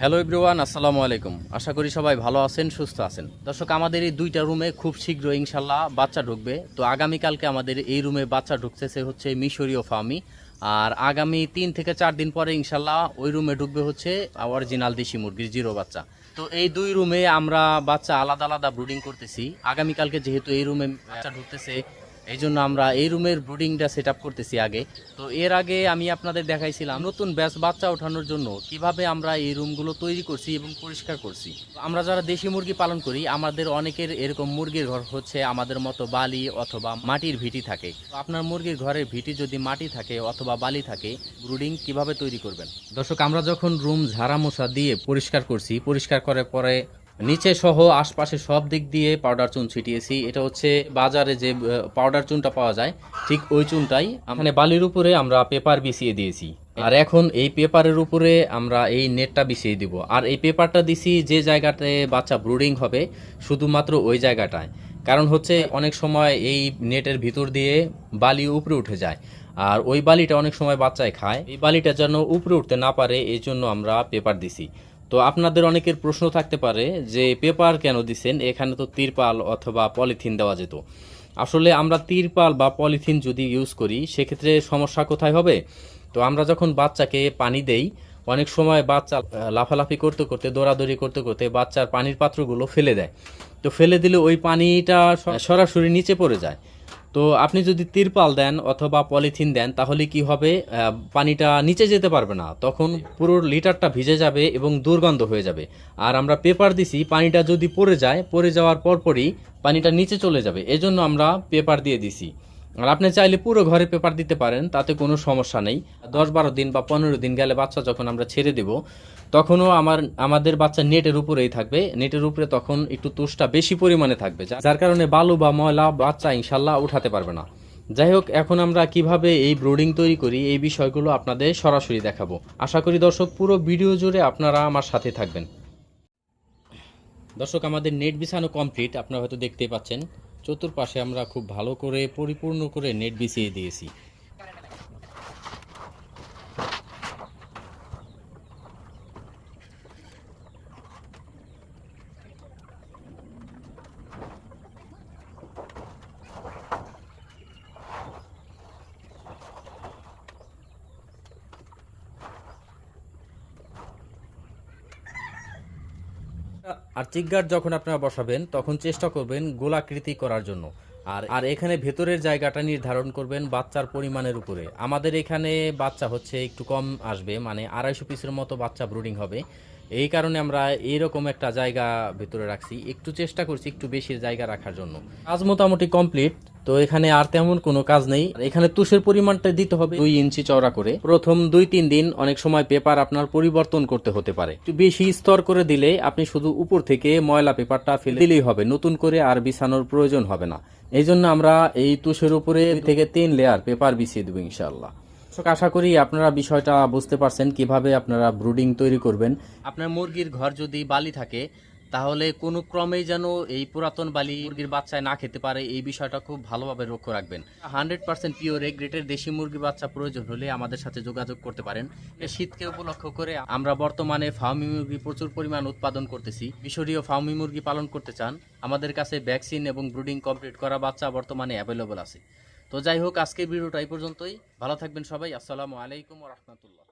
Hello everyone আসসালামু আলাইকুম। আশা করি সবাই ভালো আছেন, সুস্থ আছেন। দর্শক, আমাদের এই দুইটা রুমে খুব শীঘ্র ইনশাল্লাহ বাচ্চা ঢুকবে। তো আগামীকালকে আমাদের এই রুমে বাচ্চা ঢুকতেছে হচ্ছে মিশরীয় ফার্মি। আর আগামী তিন থেকে চার দিন পরে ইনশাল্লাহ ওই রুমে ঢুকবে হচ্ছে অরিজিনাল দেশি মুরগির জিরো বাচ্চা। তো এই দুই রুমে আমরা বাচ্চা আলাদা আলাদা ব্রুডিং করতেছি। আগামীকালকে যেহেতু এই রুমে বাচ্চা ঢুকতেছে এই জন্য আমরা এই রুমের ব্রুডিংটা সেট করতেছি আগে। তো এর আগে আমি আপনাদের দেখাইছিলাম নতুন ব্যাস বাচ্চা ওঠানোর জন্য কীভাবে আমরা এই রুমগুলো তৈরি করছি এবং পরিষ্কার করছি। আমরা যারা দেশি মুরগি পালন করি, আমাদের অনেকের এরকম মুরগির ঘর হচ্ছে আমাদের মতো বালি অথবা মাটির ভিটি থাকে। আপনার মুরগির ঘরের ভিটি যদি মাটি থাকে অথবা বালি থাকে, ব্রুডিং কীভাবে তৈরি করবেন? দর্শক, আমরা যখন রুম ঝাড়া মশা দিয়ে পরিষ্কার করছি, পরিষ্কার করার পরে নিচে সহ আশপাশে সব দিক দিয়ে পাউডার চুন ছিটিয়েছি। এটা হচ্ছে বাজারে যে পাউডার চুনটা পাওয়া যায়, ঠিক ওই চুনটাই মানে বালির উপরে আমরা পেপার বিছিয়ে দিয়েছি। আর এখন এই পেপারের উপরে আমরা এই নেটটা বিছিয়ে দিব। আর এই পেপারটা দিছি যে জায়গাতে বাচ্চা ব্রুডিং হবে, শুধুমাত্র ওই জায়গাটায়। কারণ হচ্ছে অনেক সময় এই নেটের ভিতর দিয়ে বালি উপরে উঠে যায়। আর ওই বালিটা অনেক সময় বাচ্চায় খায়। এই বালিটা যেন উপরে উঠতে না পারে এই জন্য আমরা পেপার দিছি। তো আপনাদের অনেকের প্রশ্ন থাকতে পারে যে পেপার কেন দিছেন? এখানে তো তিরপাল অথবা পলিথিন দেওয়া যেত। আসলে আমরা তিরপাল বা পলিথিন যদি ইউজ করি, সেক্ষেত্রে সমস্যা কোথায় হবে? তো আমরা যখন বাচ্চাকে পানি দেই, অনেক সময় বাচ্চা লাফালাফি করতে করতে, দৌড়াদৌড়ি করতে করতে বাচ্চার পানির পাত্রগুলো ফেলে দেয়। তো ফেলে দিলে ওই পানিটা সরাসরি নিচে পড়ে যায়। তো আপনি যদি তিরপাল দেন অথবা পলিথিন দেন তাহলে কি হবে? পানিটা নিচে যেতে পারবে না। তখন পুরো লিটারটা ভিজে যাবে এবং দুর্গন্ধ হয়ে যাবে। আর আমরা পেপার দিছি পানিটা যদি পড়ে যায় পড়ে যাওয়ার পরপরই পানিটা নিচে চলে যাবে। এজন্য আমরা পেপার দিয়ে দিছি। আর আপনি চাইলে পুরো ঘরে পেপার দিতে পারেন, তাতে কোনো সমস্যা নেই। দশ বারো দিন বা পনেরো দিন গেলে বাচ্চা যখন আমরা ছেড়ে দেব, তখনও আমার, আমাদের বাচ্চা নেটের উপরেই থাকবে। নেটের উপরে তখন একটু তুষটা বেশি পরিমাণে থাকবে যার কারণে বালু বা ময়লা বাচ্চা ইনশাল্লাহ উঠাতে পারবে না। যাই হোক, এখন আমরা কীভাবে এই ব্রোডিং তৈরি করি, এই বিষয়গুলো আপনাদের সরাসরি দেখাবো। আশা করি দর্শক, পুরো ভিডিও জুড়ে আপনারা আমার সাথে থাকবেন। দর্শক, আমাদের নেট বিছানো কমপ্লিট, আপনারা হয়তো দেখতেই পাচ্ছেন। চতুর্পাশে আমরা খুব ভালো করে পরিপূর্ণ করে নেট বিছিয়ে দিয়েছি। আর চিকগার্ড যখন আপনারা বসাবেন, তখন চেষ্টা করবেন গোলাকৃতি করার জন্য। আর আর এখানে ভেতরের জায়গাটা নির্ধারণ করবেন বাচ্চার পরিমাণের উপরে। আমাদের এখানে বাচ্চা হচ্ছে একটু কম আসবে মানে আড়াইশো পিসের মতো বাচ্চা ব্রুডিং হবে। এই কারণে আমরা এইরকম একটা জায়গা ভেতরে রাখছি। একটু চেষ্টা করছি একটু বেশি জায়গা রাখার জন্য। কাজ মোটামুটি কমপ্লিট। তো এখানে আর তেমন কোনো কাজ নেই। এখানে তুষের পরিমাণটা দিতে হবে দুই ইঞ্চি চওড়া করে। প্রথম দুই তিন দিন অনেক সময় পেপার আপনার পরিবর্তন করতে হতে পারে। একটু বেশি স্তর করে দিলে আপনি শুধু উপর থেকে ময়লা পেপারটা ফেলে দিলেই হবে। নতুন করে আর বিছানোর প্রয়োজন হবে না। এই জন্য আমরা এই তুষের উপরে থেকে তিন লেয়ার পেপার বিছিয়ে দেবো ইনশাল্লাহ আশা করি আপনারা বিষয়টা বুঝতে পারছেন কীভাবে আপনারা ব্রুডিং তৈরি করবেন। আপনার মুরগির ঘর যদি বালি থাকে তাহলে কোনো ক্রমেই যেন এই পুরাতন বালি মুরগির বাচ্চায় না খেতে পারে, এই বিষয়টা খুব ভালোভাবে লক্ষ্য রাখবেন। হান্ড্রেড পার্সেন্ট পিওর এ গ্রেটের দেশি মুরগির বাচ্চা প্রয়োজন হলে আমাদের সাথে যোগাযোগ করতে পারেন। শীতকে উপলক্ষ করে আমরা বর্তমানে ফার্মি মুরগি প্রচুর পরিমাণ উৎপাদন করতেছি। মিশরীয় ফার্মি মুরগি পালন করতে চান, আমাদের কাছে ভ্যাকসিন এবং ব্রুডিং কমপ্লিট করা বাচ্চা বর্তমানে অ্যাভেলেবল আছে। তো যাই হোক, আজকের ভিডিওটা এই পর্যন্তই। ভালো থাকবেন সবাই, আসসালামু আলাইকুম রহমতুল্লাহ।